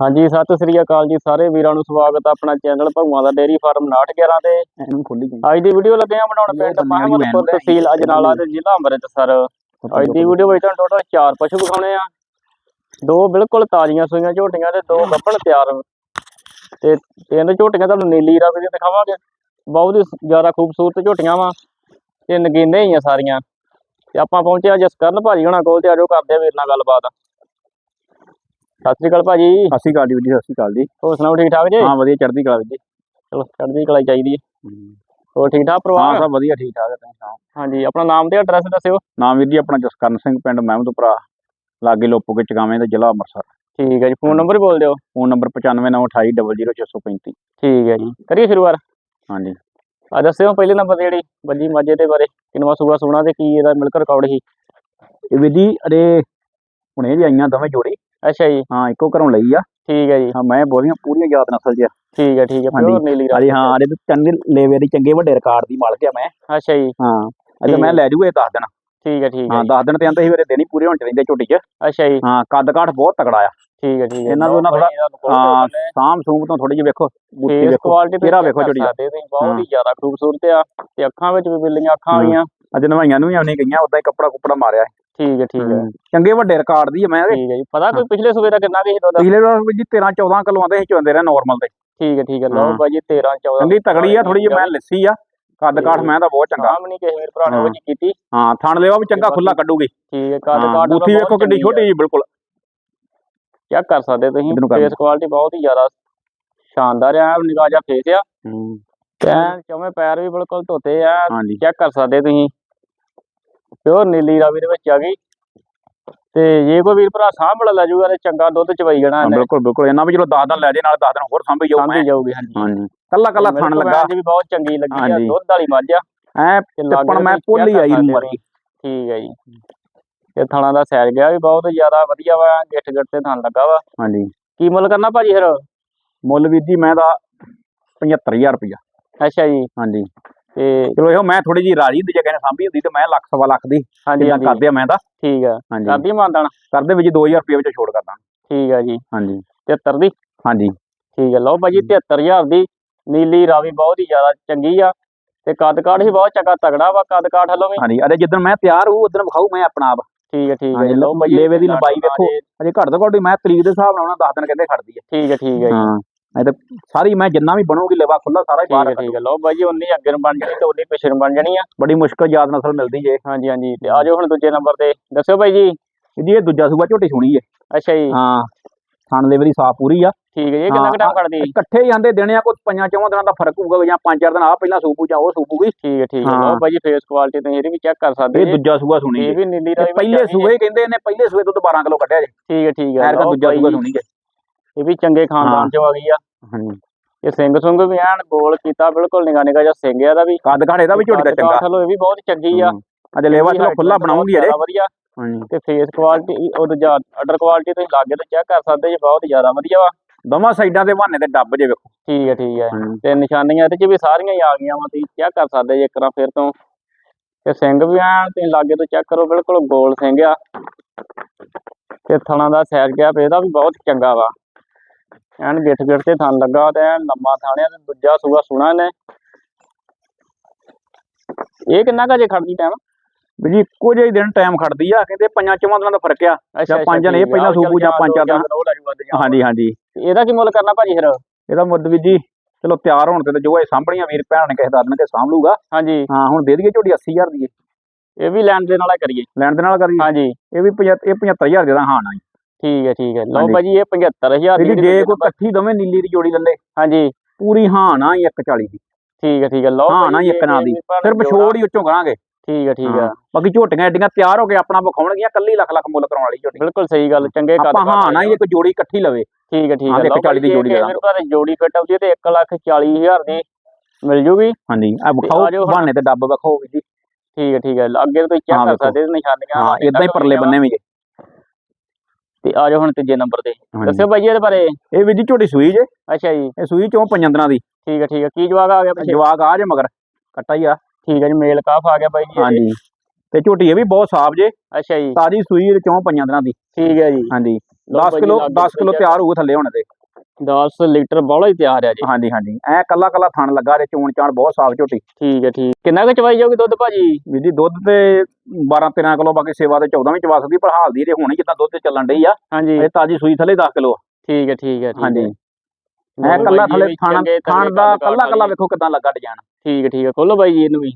ਹਾਂਜੀ ਸਤਿ ਸ੍ਰੀ ਅਕਾਲ ਜੀ ਸਾਰੇ ਵੀਰਾਂ ਨੂੰ ਸਵਾਗਤ ਹੈ ਆਪਣਾ ਚੈਨਲ ਭਗਵਾਨ ਦਾ ਡੇਅਰੀ ਫਾਰਮ 911 ਤੇ। ਇਹਨੂੰ ਖੋਲੀ ਅੱਜ ਦੀ ਵੀਡੀਓ ਲੱਗੇ ਆ ਬਣਾਉਣ ਪਿੰਡ ਮਹਿਮਦਪੁਰ ਤਹਿਸੀਲ ਅਜਨਾਲਾ ਤੇ ਜ਼ਿਲ੍ਹਾ ਅੰਮ੍ਰਿਤਸਰ। ਅੱਜ ਦੀ ਵੀਡੀਓ ਵਿੱਚ ਤੁਹਾਨੂੰ ਟੋਟਲ 4 ਪਸ਼ੂ ਵਿਖਾਉਣੇ ਆ। ਦੋ ਬਿਲਕੁਲ ਤਾਜ਼ੀਆਂ ਸੂਈਆਂ ਝੋਟੀਆਂ ਤੇ ਦੋ ਗੱਭਣ ਤਿਆਰ। ਤੇ ਤਿੰਨ ਝੋਟੀਆਂ ਤੁਹਾਨੂੰ ਨੀਲੀ ਰੰਗ ਦੀਆਂ ਦਿਖਾਵਾਂਗੇ। ਬਹੁਤ ਹੀ ਜ਼ਿਆਦਾ ਖੂਬਸੂਰਤ ਝੋਟੀਆਂ ਵਾ। ਤੇ ਨਗੀਨੇ ਹੀ ਆ ਸਾਰੀਆਂ। ਤੇ ਆਪਾਂ ਪਹੁੰਚੇ ਆ ਜਸਕਰਨ ਭਾਜੀ ਹੋਣਾ ਕੋਲ ਤੇ ਆਜੋ ਕਰਦੇ ਆ ਵੀਰ ਨਾਲ ਗੱਲਬਾਤ। ਸਤਿ ਸ੍ਰੀ ਅਕਾਲ ਭਾਜੀ। ਸਤਿ ਸ਼੍ਰੀ ਅਕਾਲ ਜੀ ਵੀਰ ਜੀ ਸਤਿ ਸ਼੍ਰੀ ਅਕਾਲ ਜੀ। ਹੋਰ ਸੁਣਾਓ ਠੀਕ ਠਾਕ ਜੀ? ਹਾਂ ਵਧੀਆ ਚੜ੍ਹਦੀ ਕਲਾ ਵੀਰ ਜੀ। ਚਲੋ ਚੜ੍ਹਦੀ ਕਲਾ ਚਾਹੀਦੀ ਹੈ। ਹੋਰ ਠੀਕ ਠਾਕ ਹਾਂ ਪਰਿਵਾਰ ਸਭ ਵਧੀਆ ਠੀਕ ਠਾਕ ਹੈ ਤੁਸੀਂ ਸੁਣਾਓ? ਹਾਂਜੀ ਆਪਣਾ ਨਾਮ ਤੇ ਐਡਰੈਸ ਦੱਸਿਓ। ਨਾਮ ਵੀਰ ਜੀ ਆਪਣਾ ਜਸਕਰਨ ਸਿੰਘ ਪਿੰਡ ਮਹਿਮਦਪੁਰਾ ਲਾਗੇ ਲੋਪੋਗੇ ਚਗਾਵੇਂ ਦਾ ਜ਼ਿਲ੍ਹਾ ਅੰਮ੍ਰਿਤਸਰ। ਠੀਕ ਹੈ ਜੀ ਫੋਨ ਨੰਬਰ ਬੋਲ ਦਿਓ। ਫੋਨ ਨੰਬਰ 9598200635 ਠੀਕ ਹੈ ਜੀ। ਕਰੀਏ ਸ਼ੁਰੂਆਤ। ਹਾਂਜੀ। ਆ ਦੱਸਿਓ ਪਹਿਲੇ ਨੰਬਰ ਤੇ ਜਿਹੜੀ ਵੱਜੀ ਮਾਝੇ ਦੇ ਬਾਰੇ ਕਿੰਨਵਾ ਸੂਆ ਸੋਣਾ ਤੇ ਕੀ ਇਹਦਾ ਮਿਲਕ ਰਿਕਾਰਡ ਸੀ? ਇਹ ਵੀਰ ਜੀ ਅਰੇ ਹੁਣੇ ਜੀ ਆਈਆਂ ਦੋਵੇਂ ਜੋੜੀ। ਅੱਛਾ ਜੀ। ਹਾਂ ਇੱਕੋ ਘਰੋਂ ਲਈ ਆ। ਠੀਕ ਹੈ ਜੀ। ਹਾਂ ਮੈਂ ਬੋਲੀਆਂ ਪੂਰੀਆਂ ਯਾਦ ਨਸਲ ਆ। ਠੀਕ ਹੈ ਠੀਕ ਹੈ। ਪਿਓਰ ਨੀਲੀ ਅਰੇ ਹਾਂ ਅਰੇ ਚੰਗੇ ਲੇਵੇ ਦੀ ਚੰਗੇ ਵੱਡੇ ਰਿਕਾਰਡ ਦੀ ਮਾਲਕ ਆ ਮੈਂ। ਅੱਛਾ ਜੀ। ਹਾਂ ਠੀਕ ਮੈਂ। ਲੈ ਜੂਗਾ ਇਹ 10 ਦਿਨ। ਠੀਕ ਹੈ ਠੀਕ ਹੈ ਹਾਂ 10 ਦਿਨ ਤੇ ਆਂਦੇ ਸੀ ਮੇਰੇ ਦਿਨ ਹੀ ਪੂਰੇ ਹੋਣ ਚ ਰਹਿੰਦੇ ਝੋਟੀ ਚ। ਅੱਛਾ ਜੀ। ਹਾਂ ਕੱਦ ਕਾਠ ਬਹੁਤ ਤਕੜਾ ਆ। ਠੀਕ ਹੈ ਠੀਕ ਹੈ। ਇਹਨਾਂ ਤੋਂ ਨਾ ਥੋੜ੍ਹਾ- ਹਾਂ ਸਾਮ ਸੂਮ ਤੋਂ ਥੋੜੀ ਜਿਹੀ ਵੇਖੋ ਬੂਟੀ ਵੇਖੋ ਕੁਆਲਿਟੀ ਚਿਹਰਾ ਵੇਖੋ ਝੋਟੀ ਬਹੁਤ ਹਾਂ। ਜ਼ਿਆਦਾ ਖੂਬਸੂਰਤ ਆ। ਤੇ ਅੱਖਾਂ ਵਿੱਚ ਵੀ ਬਿੱਲੀਆਂ ਅੱਖਾਂ। ਆਈਆਂ ਅੱਜ ਨਵਾਈਆਂ ਨੂੰ ਵੀ ਆਉਣੀ ਗਈਆਂ ਉਦਾਂ ਹੀ ਕੱਪੜਾ ਕੁਪੜਾ ਮਾਰਿਆ। ਠੀਕ ਹੈ ਠੀਕ ਹੈ। ਚੰਗੇ ਵੱਡੇ ਰਿਕਾਰਡ ਦੀ ਆ ਮੈਂ। ਠੀਕ ਹੈ ਜੀ। ਪਤਾ ਕੋਈ ਪਿਛਲੇ ਸੂਬੇ ਦਾ ਕਿੰਨਾ ਸੀ ਦੁੱਧ ਪਿਛਲੇ ਵਾਰ ਜੀ 13 14 ਕਿਲੋ ਆਂਦੇ ਸੀ ਚੋਂਦੇ ਰਹੇ ਨਾਰਮਲ ਤੇ। ਠੀਕ ਹੈ ਠੀਕ ਹੈ। ਲਓ ਹਾਂ। ਬਾਈ ਜੀ 13 14 ਚੰਗੀ ਤਗੜੀ ਆ ਥੋੜੀ ਜਿਹੀ ਮੈਂ ਲੱਸੀ ਆ। ਕੱਦ ਕਾਠ ਮੈਂ ਤਾਂ ਬਹੁਤ ਚੰਗਾ। ਨਹੀਂ ਕਿਸੇ ਵੀਰ ਭਰਾ ਨੇ ਉਹ ਹਾਂ। ਜੀ ਕੀਤੀ। ਹਾਂ ਥਣ ਲੈਵਾ ਵੀ ਚੰਗਾ ਖੁੱਲਾ ਕੱਢੂਗੀ। ਠੀਕ ਹੈ ਕੱਦ ਹਾਂ, ਕਾਠ ਬੂਥੀ ਵੇਖੋ ਕਿੱਡੀ ਛੋਟੀ ਜੀ ਬਿਲਕੁਲ। ਚੈੱਕ ਕਰ ਸਕਦੇ ਤੁਸੀਂ। ਫੇਸ ਕੁਆਲਿਟੀ ਬਹੁਤ ਹੀ ਜ਼ਿਆਦਾ ਸ਼ਾਨਦਾਰ ਆ ਨਿਗਾਹ ਜਾ ਫੇਸ ਆ। ਤੇ ਐਨ ਚੌਵੇਂ ਪੈਰ ਵੀ ਬਿਲਕੁਲ ਧੋਤੇ ਆ। ਚੈੱਕ ਕਰ ਸਕਦੇ ਤੁਸੀਂ। ਪਿਓਰ ਨੀਲੀ ਰਾਵੀ ਦੇ ਵਿੱਚ ਆ ਗਈ। ਤੇ ਜੇ ਕੋਈ ਵੀਰ ਭਰਾ ਸਾਂਭੜ ਲੈ ਜਾਊਗਾ ਤੇ ਚੰਗਾ ਦੁੱਧ ਚਵਾਈ ਜਾਣਾ ਹਾਂ, ਇਹਨੇ। ਬਿਲਕੁਲ ਬਿਲਕੁਲ। ਇਹਨਾਂ ਵੀ ਚਲੋ 10 ਦਿਨ ਲੈ ਜੇ ਨਾਲ 10 ਦਿਨ ਹੋਰ ਸਾਂਭੀ ਜਾਊ ਸਾਂਭੀ ਜਾਊਗੀ ਹਾਂਜੀ। ਹਾਂਜੀ। ਕੱਲਾ ਕੱਲਾ ਥਣ ਲੱਗਾ। ਵੀ ਬਹੁਤ ਚੰਗੀ ਲੱਗੀ ਆ। ਦੁੱਧ ਵਾਲੀ ਮੱਝ ਆ। ਐ ਤੇ ਲਾਗੇ ਟਿੱਪਣ ਮੈਂ ਕਰ ਆਈ। ਵਾਰੀ। ਠੀਕ ਹੈ ਜੀ। ਤੇ ਥਣਾ ਦਾ ਸੈਰ ਗਿਆ ਵੀ ਬਹੁਤ ਜ਼ਿਆਦਾ ਵਧੀਆ ਵਾ ਗਿੱਠ ਗਿੱਠ ਤੇ ਥਣ ਲੱਗਾ ਵਾ। ਹਾਂਜੀ। ਕੀ ਮੁੱਲ ਕਰਨਾ ਭਾਜੀ ਫਿਰ? ਮੁੱਲ ਵੀਰ ਜੀ ਮੈਂ ਦਾ 75000 ਰੁਪਇਆ। ਅੱਛਾ ਜੀ। ਹਾਂਜੀ। ਤੇ ਚਲੋ ਇਹੋ ਮੈਂ ਥੋੜੀ ਜੀ ਰਾਜੀ ਹੁੰਦੀ ਜੇ ਕਹਿੰਦੇ ਸਾਂਭੀ ਹੁੰਦੀ ਤੇ ਮੈਂ ਲੱਖ ਸਵਾ ਲੱਖ ਦੀ ਹਾਂਜੀ ਹਾਂਜੀ। ਕਰਦੇ ਆ ਮੈਂ ਤਾਂ। ਠੀਕ ਆ। ਹਾਂਜੀ। ਕਰਦੀ ਮਾਨਦਾਨ ਕਰਦੇ ਵਿੱਚ 2000 ਰੁਪਏ ਵਿੱਚ ਛੋੜ ਕਰਦਾ। ਠੀਕ ਆ ਜੀ। ਹਾਂਜੀ। 73 ਦੀ? ਹਾਂਜੀ। ਠੀਕ ਹੈ ਲਓ ਭਾਜੀ 73000 ਦੀ। ਨੀਲੀ ਰਾਵੀ ਬਹੁਤ ਹੀ ਜ਼ਿਆਦਾ ਚੰਗੀ ਆ। ਤੇ ਕੱਦ ਕਾਠ ਵੀ ਬਹੁਤ ਚੰਗਾ ਤਗੜਾ ਵਾ ਕੱਦ ਕਾਠ ਹਲੋ ਵੀ। ਹਾਂਜੀ। ਅਰੇ ਜਿੱਦਣ ਮੈਂ ਤਿਆਰ ਹੂੰ ਉਦੋਂ ਵਿਖਾਊ ਮੈਂ ਆਪਣਾ ਆਪ। ਠੀਕ ਹੈ ਠੀਕ ਹੈ ਲਓ ਭਾਜੀ ਲੇਵੇ ਦੀ ਲੰਬਾਈ ਵੇਖੋ। ਅਜੇ ਘੱਟ ਤੋਂ ਘੱਟ ਮੈਂ ਤਰੀਕ ਦੇ ਹਿਸਾਬ ਨਾਲ ਉਹਨਾਂ 10 ਦਿਨ ਕਹਿੰਦੇ ਖੜਦੀ ਹੈ ਠੀਕ ਹੈ ਠੀਕ ਹੈ ਜੀ। ਇਹ ਤਾਂ ਸਾਰੀ ਮੈਂ ਜਿੰਨਾ ਵੀ ਬਣੂਗੀ ਲੇਵਾ ਖੁੱਲਾ ਸਾਰਾ ਹੀ ਠੀਕ ਬਾਹਰ ਹੈ ਠੀਕ ਹੈ। ਲਓ ਭਾਜੀ ਉਨੀ ਅੱਗੇ ਨੂੰ ਬਣ ਜਾਣੀ ਤੇ ਉਨੀ ਪਿਛੇ ਨੂੰ ਬਣ ਜਾਣੀ ਆ। ਬੜੀ ਮੁਸ਼ਕਲ ਯਾਦ ਨਸਲ ਮਿਲਦੀ ਜੇ। ਹਾਂਜੀ ਹਾਂਜੀ। ਤੇ ਆਜੋ ਹੁਣ ਦੂਜੇ ਨੰਬਰ ਤੇ। ਦੱਸਿਓ ਭਾਈ ਜੀ। ਜੀ ਇਹ ਦੂਜਾ ਸੂਬਾ ਝੋਟੀ ਸੁਣੀ ਹੈ ਅੱਛਾ ਜੀ। ਹਾਂ ਥਣ ਲੇਵੇ ਦੀ ਸਾਫ਼ ਪੂਰੀ ਆ। ਠੀਕ ਹੈ ਜੀ ਇਹ ਕਿੰਨਾ ਕੁ ਹਾਂ, ਟਾਈਮ ਕੱਢਦੀ? ਇਕੱਠੇ ਹੀ ਆਂਦੇ ਦੇਣੇ ਆ ਕੋਈ ਪੰਜਾਂ ਚੌਵਾਂ ਦਿਨਾਂ ਦਾ ਫ਼ਰਕ ਹੋਊਗਾ ਜਾਂ ਪੰਜ ਚਾਰ ਦਿਨ ਆ ਪਹਿਲਾਂ ਸੂਪੂ ਜਾਂ ਉਹ ਸੂਪੂਗੀ ਠੀਕ ਹੈ ਠੀਕ ਹੈ। ਹਾਂ। ਲਓ ਭਾਜੀ ਫੇਸ ਕੁਆਲਿਟੀ ਤੁਸੀਂ ਇਹਦੀ ਵੀ ਚੈੱਕ ਕਰ ਸਕਦੇ ਇਹ ਜੀ। ਦੂਜਾ ਸੂਬਾ ਸੁਣੀ ਇਹ ਜੇ। ਵੀ ਨੀਲੀ ਤੇ ਰਾਵੀ ਪਹਿਲੇ ਸੂਬੇ ਹੀ ਕਹਿੰਦੇ ਨੇ ਪਹਿਲੇ ਸੂਬੇ ਤੋਂ 12 ਕਿਲੋ ਕੱਢਿਆ ਜੇ। ਠੀਕ ਹੈ ਠੀਕ ਹੈ। ਐਰ ਲਓ ਦੂਜਾ ਸੂਬਾ ਸੁਣੀ ਜੇ। ਇਹ ਵੀ ਚੰਗੇ ਖਾਨਦਾਨ। ਚੋਂ ਆ ਗਈ ਆ। ਹਾਂਜੀ। ਇਹ ਸਿੰਘ ਸੁੰਗ ਵੀ ਐਨ ਗੋਲ ਕੀਤਾ ਬਿਲਕੁਲ ਨਿਗਾ ਨਿਗਾ ਜਿਹਾ ਸਿੰਘ ਆ ਦਾ ਵੀ। ਕੱਦ ਘਾੜੇ ਦਾ ਵੀ ਝੋਟੀ ਦਾ ਚੰਗਾ। ਵੱਲੋਂ ਇਹ ਵੀ ਬਹੁਤ ਚੰਗੀ ਆ। ਅਜ ਲੇਵਾ ਚਲੋ ਖੁੱਲਾ ਬਣਾਉਂਗੀ ਜ਼ਿਆਦਾ ਵਧੀਆ। ਤੇ ਫੇਸ ਕੁਆਲਿਟੀ ਉਹ ਦੂਜਾ ਆਰਡਰ ਕੁਆਲਿਟੀ ਤੁਸੀਂ ਲਾਗੇ ਤੋਂ ਚੈੱਕ ਕਰ ਸਕਦੇ ਜੀ ਬਹੁਤ ਜ਼ਿਆਦਾ ਵਧੀਆ ਵਾ। ਦੋਵਾਂ ਸਾਈਡਾਂ ਤੇ ਬਹਾਨੇ ਤੇ ਡੱਬ ਜੇ ਵੇਖੋ। ਠੀਕ ਹੈ ਠੀਕ ਹੈ। ਤੇ ਨਿਸ਼ਾਨੀਆਂ ਇਹਦੇ ਚ ਵੀ ਸਾਰੀਆਂ ਹੀ ਆ ਗਈਆਂ ਵਾ ਤੁਸੀਂ ਚੈੱਕ ਕਰ ਸਕਦੇ ਜੀ ਇੱਕ ਵਾਰ ਫਿਰ ਤੋਂ। ਤੇ ਸਿੰਘ ਵੀ ਐਨ ਤੁਸੀਂ ਲਾਗੇ ਤੋਂ ਚੈੱਕ ਕਰੋ ਬਿਲਕੁਲ ਗੋਲ ਸਿੰਘ ਆ। ਤੇ ਥਣਾ ਦਾ ਸੈਰ ਗਿਆ ਇਹਦਾ ਵੀ ਬਹੁਤ ਚੰਗਾ ਵਾ। ਐਨ ਗਿੱਠ ਗਿੱਠ ਤੇ ਥਣ ਲੱਗਾ ਤੇ ਐਨ ਲੰਮਾ ਥਾਣਿਆ ਤੇ ਦੂਜਾ ਸੂਆ ਸੁਣਾ ਨੇ ਇਹ ਕਿੰਨਾ ਕੁ ਜੇ ਖੜਦੀ ਟਾਈਮ ਵੀ ਜੀ ਇੱਕੋ ਜਿਹਾ ਹੀ ਦਿਨ ਟਾਈਮ ਖੜਦੀ ਆ ਕਹਿੰਦੇ ਪੰਜਾਂ ਚੌਵਾਂ ਦਿਨਾਂ ਦਾ ਫ਼ਰਕ ਆ। ਜਾਂ ਪੰਜ ਜਣੇ ਇਹ ਪਹਿਲਾਂ ਸੂਬੂ ਜਾਂ ਪੰਜ ਚਾਰ ਦਿਨ। ਹਾਂਜੀ ਹਾਂਜੀ। ਇਹਦਾ ਕੀ ਮੁੱਲ ਕਰਨਾ ਭਾਜੀ ਫਿਰ? ਇਹਦਾ ਮੁੱਦ ਵੀ ਜੀ ਚਲੋ ਤਿਆਰ ਹੋਣ ਤੇ ਜੋ ਇਹ ਸਾਂਭਣੀਆਂ ਵੀਰ ਭੈਣ ਨੇ ਕਿਸੇ ਦਾ ਦਿਨ ਕੇ ਸਾਂਭ ਲੂਗਾ ਹਾਂਜੀ। ਹਾਂ ਹੁਣ ਦੇ ਦਈਏ ਝੋਟੀ 80000 ਦੀ ਇਹ ਵੀ ਲੈਣ ਦੇ ਨਾਲ ਕਰੀਏ। ਲੈਣ ਦੇ ਨਾਲ ਕਰੀਏ। ਹਾਂਜੀ। ਇਹ ਵੀ 75 ਇਹ 75000 ਦੇ ਦਾ ਹਾਂ ਨਾ ਠੀਕ ਹੈ ਠੀਕ ਹੈ। ਲਓ ਹਾਂਜੀ। ਭਾਜੀ ਇਹ 75000 ਵੀ ਦੀ ਜੇ ਕੋਈ ਇਕੱਠੀ ਦੋਵੇਂ ਨੀਲੀ ਦੀ ਜੋੜੀ ਲੱਲੇ ਹਾਂਜੀ। ਪੂਰੀ ਹਾਂ ਨਾ ਹੀ 140 ਦੀ। ਠੀਕ ਹੈ ਠੀਕ ਹੈ। ਲਓ ਹਾਂ ਭਾਜੀ, ਨਾ ਇੱਕ ਨਾਂ ਦੀ। ਵੀ ਭਾਵੇਂ ਸਿਰਫ ਜੋੜਾ- ਛੋੜ ਹੀ ਉੱਚੋਂ ਕਰਾਂਗੇ। ਠੀਕ ਹੈ ਠੀਕ ਹੈ। ਹਾਂ। ਬਾਕੀ ਝੋਟੀਆਂ ਐਡੀਆਂ ਤਿਆਰ ਹੋ ਕੇ ਆਪਣਾ ਵਿਖਾਉਣਗੀਆਂ ਕੱਲੀ ਲੱਖ ਲੱਖ ਮੁੱਲ ਕਰਾਉਣ ਵਾਲੀ ਝੋਟੀ। ਬਿਲਕੁਲ ਸਹੀ ਗੱਲ ਚੰਗੇ ਕੱਦ ਆਪਾਂ ਹਾਂ ਨਾ ਹੀ ਇੱਕ ਜੋੜੀ ਇਕੱਠੀ ਲਵੇ। ਠੀਕ ਹੈ ਠੀਕ ਹਾਂ, ਹੈ। ਤੇ ਇੱਕ ਲਓ 40 ਦੀ ਭਾਜੀ, ਜੋੜੀ ਫਿੱਟ ਆਉਂਦੀ ਤੇ 1 ਲੱਖ 40000 ਦੀ ਮਿਲ ਜੂਗੀ। ਹਾਂਜੀ ਆ ਵਿਖਾਓ ਆ ਜਾਓ ਹੁਣ। ਬਹਾਨੇ ਤੇ ਡੱਬ ਵਿਖਾਓ ਵੀ ਜੀ। ਠੀਕ ਹੈ ਠੀਕ ਹੈ। ਅੱਗੇ ਤੁਸੀਂ ਚੈੱਕ ਕਰ। ਸਕਦੇ ਨਿਸ਼ਾਨੀਆਂ। ਹਾਂ ਇਦਾਂ ਹੀ ਪਰਲੇ ਬੰਨੇ ਵੀ ਜੇ। ਤੇ ਆ ਜਾਓ ਹੁਣ ਤੀਜੇ ਨੰਬਰ ਤੇ। ਹਾਂਜੀ। ਦੱਸਿਓ ਭਾਈ ਇਹਦੇ ਬਾਰੇ। ਇਹ ਵੀ ਜੀ ਝੋਟੀ ਸੂਈ ਜੇ। ਅੱਛਾ ਜੀ। ਇਹ ਸੂਈ ਚੋਂ ਪੰਜਾਂ ਦਿਨਾਂ ਦੀ। ਠੀਕ ਹੈ ਠੀਕ ਹੈ ਕੀ ਜਵਾਬ ਆ ਗਿਆ ਪਿੱਛੇ? ਜਵਾਕ ਆ ਜੇ ਮਗਰ। ਕੱਟਾ ਹੀ ਆ। ਠੀਕ ਹੈ ਜੀ ਮੇਲ ਕਾਫ ਆ ਗਿਆ ਭਾਈ ਜੀ ਇਹਦੇ। ਹਾਂਜੀ। ਤੇ ਝੋਟੀ ਇਹ ਵੀ ਬਹੁਤ ਸਾਫ਼ ਜੇ। ਅੱਛਾ ਜੀ। ਤਾਜੀ ਸੂਈ ਚੋਂ ਪੰਜਾਂ ਦਿਨਾਂ ਦੀ। ਠੀਕ ਹੈ ਜੀ। ਹਾਂਜੀ। ਲਓ 10 ਬਾਈ ਕਿਲੋ ਲਾਗੇ 10 ਕਿਲੋ ਤਿਆਰ। ਹੋਊ ਥੱਲੇ ਹੁਣ ਤੇ। 10 ਲੀਟਰ ਬੋਲਾ ਹੀ ਤਿਆਰ ਆ ਜੀ। ਹਾਂਜੀ ਹਾਂਜੀ। ਐ ਕੱਲਾ ਕੱਲਾ ਥਣ ਲੱਗਾ ਜੇ ਚੋਣ ਚਾਣ ਬਹੁਤ ਸਾਫ਼ ਝੋਟੀ। ਠੀਕ ਹੈ ਠੀਕ। ਕਿੰਨਾ ਕੁ ਚਵਾਈ ਜਾਊਗੀ ਦੁੱਧ ਭਾਜੀ? ਵੀਰ ਜੀ ਦੁੱਧ ਤੇ 12 13 ਕਿਲੋ ਬਾਕੀ ਸੇਵਾ ਤੇ 14 ਵੀ ਚਵਾ ਸਕਦੀ ਪਰ ਹਾਲ ਦੀ ਤੇ ਹੋਣੀ ਜਿੱਦਾਂ ਦੁੱਧ ਤੇ ਚੱਲਣ ਡਈ ਆ ਹਾਂਜੀ। ਇਹ ਤਾਜੀ ਸੂਈ ਥੱਲੇ 10 ਕਿਲੋ ਠੀਕ ਹੈ ਠੀਕ ਹੈ ਹਾਂਜੀ। ਐ ਕੱਲਾ ਥੱਲੇ ਥਣ ਥਣ ਦਾ ਕੱਲਾ ਕੱਲਾ। ਵੇਖੋ ਕਿਦਾਂ ਲੱਗਾ ਡਿਜ਼ਾਈਨ। ਠੀਕ ਹੈ ਠੀਕ ਹੈ। ਖੋਲੋ ਬਾਈ ਜੀ ਇਹਨੂੰ ਵੀ।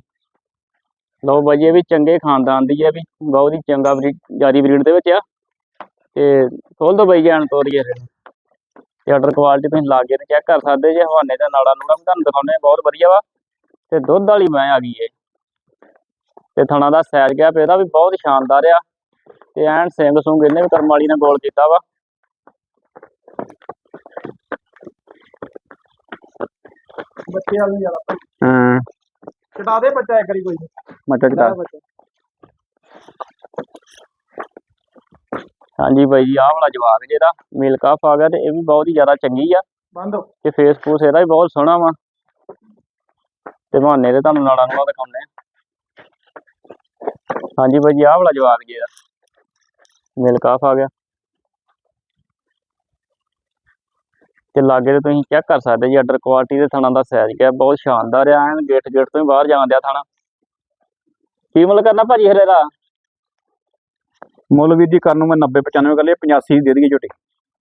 ਲਓ ਬਾਈ ਇਹ ਵੀ ਚੰਗੇ ਖਾਨਦਾਨ ਦੀ ਹੈ ਵੀ। ਬਹੁਤ ਹੀ ਚੰਗਾ ਜਾਰੀ ਬਰੀਡ ਦੇ ਵਿੱਚ ਆ। ਤੇ ਖੋਲ ਦੋ ਬਾਈ ਜਾਨ ਤੋਰੀਏ। ਇਹਨੂੰ ਆਰਡਰ ਕੁਆਲਿਟੀ ਤੁਸੀਂ ਲਾਗੇ ਤੇ ਚੈੱਕ ਕਰ ਸਕਦੇ ਜੇ ਹਵਾਨੇ ਦਾ ਨਾੜਾ ਨੂੜਾ ਵੀ ਤੁਹਾਨੂੰ ਦਿਖਾਉਂਦੇ ਆ ਬਹੁਤ ਵਧੀਆ ਵਾ। ਤੇ ਦੁੱਧ ਵਾਲੀ ਮੈਂ ਆ ਗਈ ਏ ਤੇ ਥਣਾ ਦਾ ਸਾਈਜ਼ ਗਿਆ ਇਹਦਾ ਵੀ ਬਹੁਤ ਸ਼ਾਨਦਾਰ ਆ। ਤੇ ਐਨ ਸਿੰਘ ਸੁੰਗ ਇਹਨੇ ਵੀ ਕਰਮ ਵਾਲੀ ਨੇ ਗੋਲ ਕੀਤਾ ਵਾ। ਬੱਚੇ ਵਾਲੀ ਜ਼ਿਆਦਾ ਹਾਂ। ਛਡਾ ਦੇ ਬੱਚਾ ਇੱਕ ਵਾਰੀ ਕੋਈ। ਮੱਟਾ ਚਟਾ ਹਾਂਜੀ ਬਾਈ ਜੀ ਆਹ ਵਾਲਾ ਜਵਾਬ ਜਿਹਦਾ ਮਿਲਕ ਗਿਆ ਤੇ ਇਹ ਵੀ ਬਹੁਤ ਹੀ ਜ਼ਿਆਦਾ ਚੰਗੀ ਆ। ਬੰਦ ਤੇ ਫੇਸ ਫੂਸ ਇਹਦਾ ਵੀ ਬਹੁਤ ਸੋਹਣਾ ਵਾ। ਤੇ ਬਹਾਨੇ ਤੇ ਤੁਹਾਨੂੰ ਨਾਲਾਂ ਨੂਲਾਂ ਦਿਖਾਉਂਦੇ ਹਾਂਜੀ ਬਾਈ ਜੀ ਆਹ ਵਾਲਾ ਜਵਾਬ ਜੀ ਇਹਦਾ ਮਿਲਕ ਆ ਗਿਆ। ਤੇ ਲਾਗੇ ਤੇ ਤੁਸੀਂ ਚੈੱਕ ਕਰ ਸਕਦੇ ਜੀ ਆਰਡਰ ਕੁਆਲਿਟੀ ਦੇ ਥਣਾ ਦਾ ਸਾਈਜ਼ ਕਿਆ ਬਹੁਤ ਸ਼ਾਨਦਾਰ ਆ। ਐਨ ਗੇਟ ਗੇਟ ਤੋਂ ਹੀ ਬਾਹਰ ਜਾਣ ਦਿਆ ਥਣਾ। ਕੀ ਮੁੱਲ ਕਰਨਾ ਭਾਜੀ ਹਰੇ ਦਾ ਮੁੱਲ ਵੀਰ ਜੀ ਕਰਨ ਨੂੰ ਮੈਂ 90 95 ਕਰ ਲਿਆ 85 ਦੇ ਦਈਏ ਝੋਟੀ।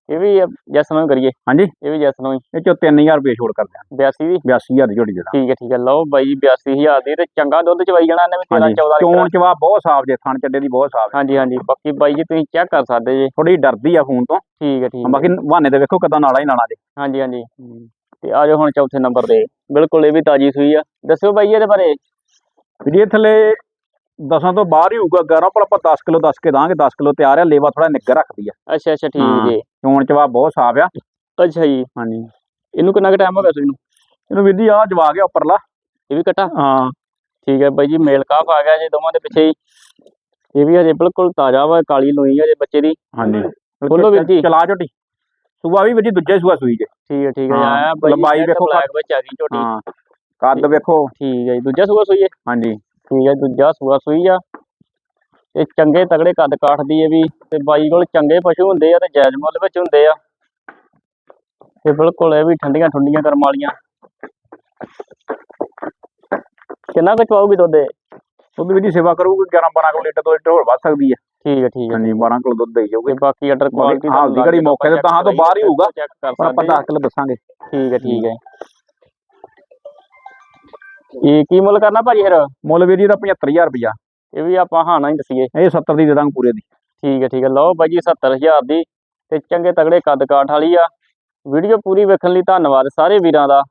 ਇਹ ਵੀ ਜੈਸ ਨੂੰ ਕਰੀਏ। ਹਾਂਜੀ। ਇਹ ਵੀ ਜੈਸ ਨੂੰ ਹੀ। ਇਹ ਚੋਂ 3000 ਰੁਪਏ ਛੋੜ ਕਰ ਦਿਆਂ 82 ਦੀ 82000 ਦੀ ਝੋਟੀ ਜਿਹੜਾ ਠੀਕ ਹੈ ਠੀਕ ਹੈ। ਲਓ ਬਾਈ ਜੀ 82000 ਦੀ ਤੇ ਚੰਗਾ ਦੁੱਧ ਚਵਾਈ ਜਾਣਾ ਇਹਨੇ ਵੀ 13 ਹਾਂਜੀ। 14 ਚੋਣ ਚਵਾ ਬਹੁਤ ਸਾਫ਼ ਜੇ ਥਣ ਚੱਡੇ ਦੀ ਬਹੁਤ ਸਾਫ਼ ਹਾਂਜੀ ਹਾਂਜੀ। ਬਾਕੀ ਬਾਈ ਜੀ ਤੁਸੀਂ ਚੈੱਕ ਕਰ ਸਕਦੇ ਜੀ। ਥੋੜੀ ਡਰਦੀ ਆ ਫੋਨ ਤੋਂ। ਠੀਕ ਹੈ ਠੀਕ ਹੈ। ਬਾਕੀ ਬਹਾਨੇ ਤੇ ਵੇਖੋ ਕਿਦਾਂ ਨਾਲਾ ਹੀ ਨਾਲਾ ਜੇ। ਹਾਂਜੀ ਹਾਂਜੀ। ਤੇ ਆ ਜਾਓ ਹੁਣ ਚੌਥੇ ਨੰਬਰ ਤੇ। ਬਿਲਕੁਲ ਇਹ ਵੀ ਤਾਜੀ ਸੂਈ ਆ। ਦੱਸਿਓ ਬਾਈ ਇਹਦੇ ਬਾਰੇ। ਇਹ ਥੱਲੇ ਦਸਾਂ ਤੋਂ ਬਾਹਰ ਹੀ ਹੋਊਗਾ 11 ਪਰ ਆਪਾਂ 10 ਕਿਲੋ 10 ਕੇ ਦਾਂਗੇ 10 ਕਿਲੋ ਤਿਆਰ ਆ ਲੇਵਾ ਥੋੜਾ ਨਿੱਗਰ ਰੱਖਦੀ ਆ। ਅੱਛਾ ਅੱਛਾ ਠੀਕ। ਜੀ। ਚੋਣ ਚਵਾ ਬਹੁਤ ਸਾਫ਼ ਆ। ਅੱਛਾ ਜੀ। ਹਾਂਜੀ। ਇਹਨੂੰ ਕਿੰਨਾ ਕੁ ਟਾਈਮ ਹੋ ਗਿਆ ਸੂਈ ਨੂੰ? ਇਹਨੂੰ ਵੀਰ ਜੀ ਆ ਜਵਾ ਗਿਆ ਉੱਪਰਲਾ। ਇਹ ਵੀ ਕਟਾ ਹਾਂ। ਠੀਕ ਹੈ ਬਾਈ ਜੀ ਮੇਲ ਕਾਫ ਆ ਗਿਆ ਜੀ ਦੋਵਾਂ ਦੇ ਪਿੱਛੇ ਹੀ। ਇਹ ਵੀ ਹਜੇ ਬਿਲਕੁਲ ਤਾਜ਼ਾ ਵਾ ਕਾਲੀ ਲੋਈ ਹਜੇ ਬੱਚੇ ਦੀ। ਹਾਂਜੀ। ਬੋਲੋ ਵੀਰ ਜੀ। ਚਲਾ ਝੋਟੀ। ਸੂਆ ਵੀ ਵੀਰ ਜੀ ਦੂਜਾ ਸੂਆ ਸੂਈ ਜੇ। ਠੀਕ ਹੈ ਠੀਕ ਹੈ। ਆਇਆ ਬਾਈ ਲੰਬਾਈ ਵੇਖੋ ਬਲੈਕ ਵਿੱਚ ਆ ਗਈ ਝੋਟੀ। ਹਾਂ। ਕੱਦ ਵੇਖੋ। ਠੀਕ ਹੈ ਜੀ ਦੂਜਾ ਸੂਆ ਸੂਈ ਹੈ। ਹਾਂਜੀ। ਠੀਕ ਹੈ ਦੂਜਾ ਸੂਆ ਸੂਈ ਆ। ਤੇ ਚੰਗੇ ਤਗੜੇ ਕੱਦ ਕਾਠ ਦੀ ਇਹ ਵੀ ਤੇ ਬਾਈ ਕੋਲ ਚੰਗੇ ਪਸ਼ੂ ਹੁੰਦੇ ਆ ਤੇ ਜਾਇਜ਼ ਮੁੱਲ ਵਿੱਚ ਹੁੰਦੇ ਆ। ਤੇ ਬਿਲਕੁਲ ਇਹ ਵੀ ਠੰਡੀਆਂ ਠੰਡੀਆਂ ਕਰਮ ਵਾਲੀਆਂ। ਕਿੰਨਾ ਕੁ ਚਵਾਉਗੀ ਦੁੱਧ ਇਹ? ਵੀਰ ਜੀ ਸੇਵਾ ਕਰੂਗੀ 11 12 ਕਿਲੋ ਲੀਟਰ ਤੋਂ ਲੀਟਰ ਹੋਰ ਵੱਧ ਸਕਦੀ ਹੈ ਠੀਕ ਹੈ ਠੀਕ ਹੈ ਹਾਂਜੀ 12 ਕਿਲੋ ਦੁੱਧ ਦੇਈ ਜਾਊਗੀ। ਤੇ ਬਾਕੀ ਆਰਡਰ ਕੁਆਲਿਟੀ ਦੀ ਘੜੀ ਮੌਕੇ ਤੇ ਤਾਂ ਤੋਂ ਬਾਹਰ ਹੀ ਹੋਊਗਾ। ਚੈੱਕ ਕਰ ਪਰ ਆਪਾਂ ਸਕਦੇ 10 ਕਿਲੋ ਦੱਸਾਂਗੇ। ਠੀਕ ਹੈ ਠੀਕ ਹੈ ਇਹ ਕੀ ਮੁੱਲ ਕਰਨਾ ਭਾਜੀ ਫਿਰ? ਮੁੱਲ ਵੀਰ ਜੀ ਦਾ 75000 ਰੁਪਇਆ। ਇਹ ਵੀ ਆਪਾਂ ਹਾਂ ਨਾ ਹੀ ਦਸੀਏ। ਇਹ 70 ਦੀ ਦੇ ਦਾਂਗੇ ਪੂਰੇ ਦੀ। ਠੀਕ ਹੈ ਠੀਕ ਹੈ। ਲਓ ਬਾਈ ਜੀ 70000 ਦੀ ਤੇ ਚੰਗੇ ਤਗੜੇ ਕੱਦ ਕਾਠ ਵਾਲੀ ਆ। ਵੀਡੀਓ ਪੂਰੀ ਵੇਖਣ ਲਈ ਧੰਨਵਾਦ ਸਾਰੇ ਵੀਰਾਂ ਦਾ।